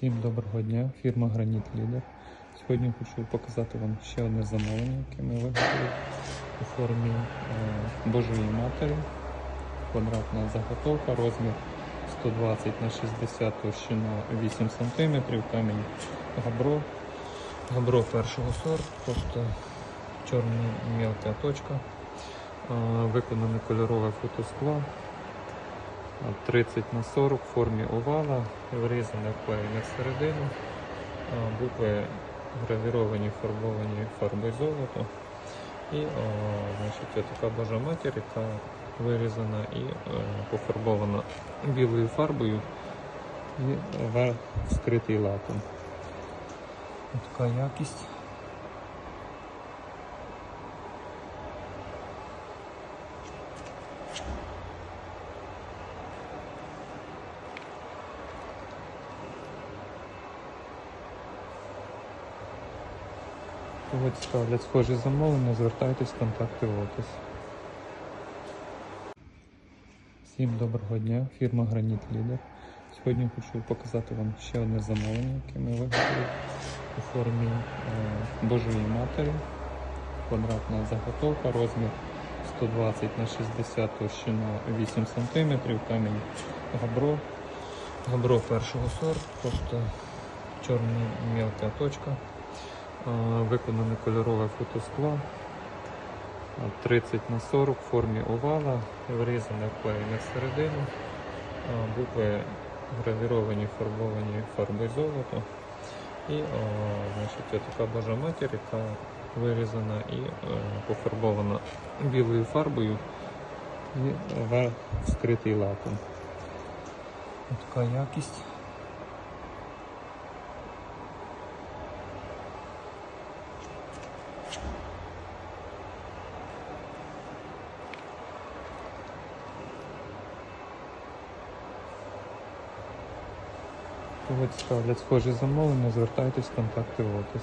Всім доброго дня, фірма Граніт Лідер. Сьогодні хочу показати вам ще одне замовлення, яке ми виготовили у формі е, Божої Матері. Квадратна заготовка, розмір 120 на 60 товщина 8 см, камінь габро. Габро першого сорту, тобто чорна мілка точка. Е, Виконане кольорове фотоскло. 30 на 40 в формі овала, врізане вклеєне всередину, букви гравіровані, фарбовані фарбою золото. І о, значить, є така Божа матір, яка вирізана і е, пофарбована білою фарбою і вскритий лаком. Така якість. Кого цікавлять схожі замовлення, звертайтесь, контакти в опис. Всім доброго дня, фірма Граніт Лідер. Сьогодні хочу показати вам ще одне замовлення, яке ми виготовили у формі е, Божої Матері. Квадратна заготовка, розмір 120 на 60 товщина 8 см, камінь габро. Габро першого сорту, тобто чорна мілка точка. А, Виконане кольорове фотоскло. 30 на 40 в формі овала, врізане вклеєне всередину. А, Букви гравіровані, фарбовані фарбою золото. І о, значить, така Божа матір, яка вирізана і е, пофарбована білою фарбою і вскритий лаком. Така якість. Кого цікавлять схожі замовлення, звертайтесь, в контакти в опис.